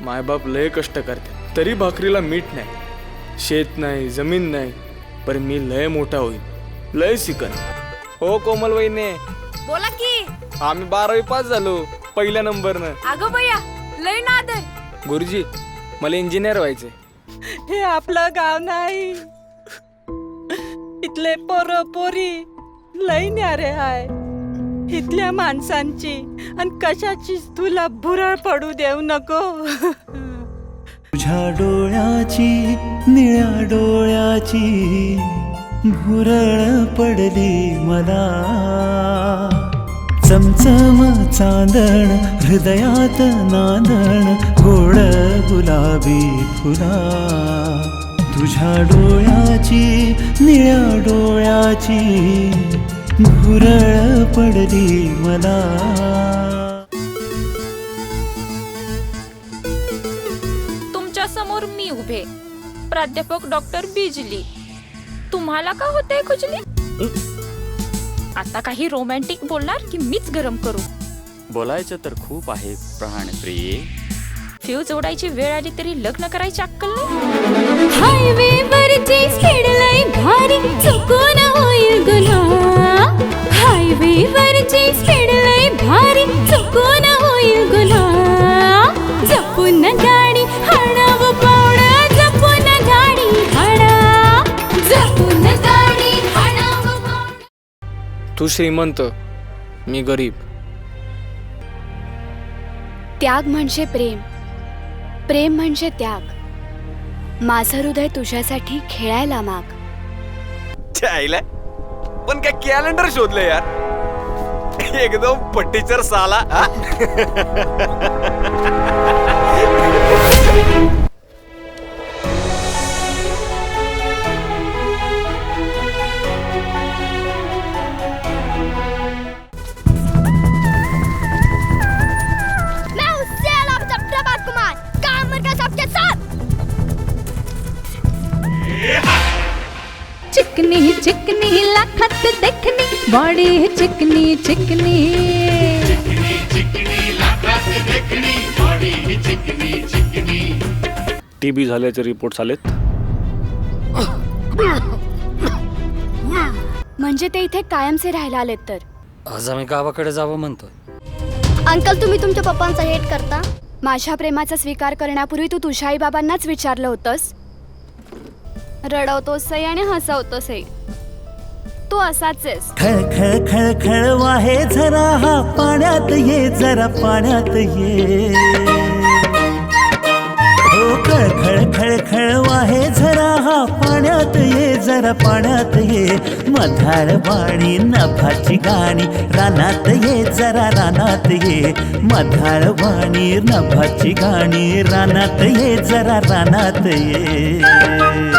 मायबाप लय कष्ट करते तरी भाकरीला मीठ नाही शेत नाही जमीन नाही पण मी लय मोठा होईन लय शिकन हो कोमल वहिने. बोला की. आम्ही बारावी पास झालो पहिल्या नंबरनं. अगं भैया लय नाद आहे. गुरुजी मला इंजिनियर व्हायचे हे आपलं गाव नाही. इथले पोर पोरी लई न्यारे आहे इथल्या माणसांची. आणि कशाची तुला भुरळ पडू देऊ नको. तुझ्या डोळ्याची निळ्या डोळ्याची भुरळ पडली मला. चमचम चांदण हृदयात नांदण गोड गुलाबी फुला. तुझ्या डोळ्याची निळ्या डोळ्याची भुरळ पडली मला. तुमच्यासमोर मी उभे. प्राध्यापक डॉक्टर बिजली. तुम्हाला का होते खुजली? आता काही रोमॅन्टिक बोलणार की मीच गरम करू? बोलायचं तर खूप आहे प्राणप्रिये. फ्यूज ओढायची वेळ आली तरी लग्न करायची अक्कल नाही? तू श्रीमंत मी गरीब. त्याग म्हणजे प्रेम. प्रेम म्हणजे त्याग. माझं हृदय तुझ्यासाठी खेळायला माग. चायला पण काय कॅलेंडर शोधलं यार. एकदम पट्टीचर साला हा? चिकनी चिकनी लाखत देखनी बॉडी चिकनी चिकनी। टी बी झाल्याचे रिपोर्ट आलेत म्हणजे ते इथे कायमचे राहायला आलेत तर? आज आम्ही गावाकडे जावं म्हणतोय. अंकल तुम्ही तुमच्या पप्पांचा हेट करता? माझ्या प्रेमाचा स्वीकार करण्यापूर्वी तू तुझ्या आई बाबांनाच विचारलं होतंस? रडवतोसही आणि हसवतोसही. तू असाच आहेस. खळ खळ खळ खळ वाहे जरा हा पाण्यात ये जरा पाण्यात ये. हो खळ खळ खळ खळ वाहे जरा हा पाण्यात ये जरा पाण्यात ये. मधार वाणी नभाची गाणी रानात ये जरा रानात ये. मधार वाणी नभाची गाणी रानात ये जरा रानात ये.